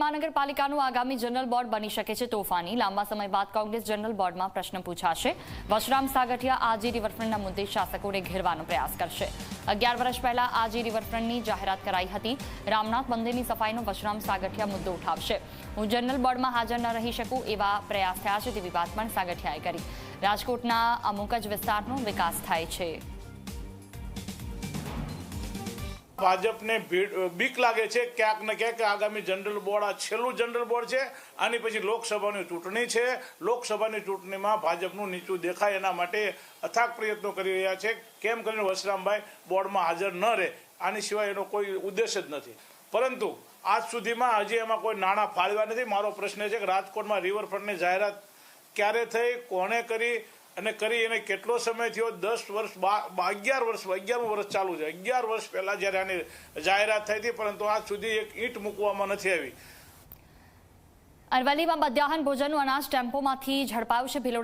મહાનગરપાલિકાનું આગામી general board બની શકે છે તોફાની. લાંબા સમય બાદ કોંગ્રેસ જનરલ બોર્ડમાં પ્રશ્ન પૂછાશે. વશરામ સાગઠિયા આજી રિવરફ્રન્ટના મુદ્દે શાસકોને ઘેરવાનો પ્રયાસ કરશે. અગિયાર વર્ષ પહેલા આજી રિવરફ્રન્ટની જાહેરાત કરાઈ હતી. રામનાથ મંદિરની સફાઈનો વશરામ સાગઠિયા મુદ્દો ઉઠાવશે. હું જનરલ બોર્ડમાં હાજર ન રહી શકું એવા પ્રયાસ થયા છે તેવી વાત પણ સાગઠિયાએ કરી. રાજકોટના અમુક જ વિસ્તારનો વિકાસ થાય છે. ભાજપને બીક લાગે છે ક્યાંક ને ક્યાંક આગામી જનરલ બોર્ડ, આ છેલ્લું જનરલ બોર્ડ છે આની પછી લોકસભાની ચૂંટણી છે. લોકસભાની ચૂંટણીમાં ભાજપનું નીચું દેખાય એના માટે અથાગ પ્રયત્નો કરી રહ્યા છે. કેમ કરીને વસરામભાઈ બોર્ડમાં હાજર ન રહે, આની સિવાય એનો કોઈ ઉદ્દેશ જ નથી. પરંતુ આજ સુધીમાં હજી એમાં કોઈ નાણાં ફાળવ્યા નથી. મારો પ્રશ્ન છે કે રાજકોટમાં રિવરફ્રન્ટની જાહેરાત ક્યારે થઈ? કોણે કરી? અને કરી એને કેટલો સમય થયો? દસ વર્ષ અગિયાર વર્ષ, અગિયારમું વર્ષ ચાલુ છે. અગિયાર વર્ષ પહેલા જ્યારે આની જાહેરાત થઈ હતી, પરંતુ આજ સુધી એક ઈંટ મૂકવામાં નથી આવી. અરવલ્લીમાં મધ્યાહન ભોજનનું અનાજ ટેમ્પોમાંથી ઝડપાયું છે. ભિલોડા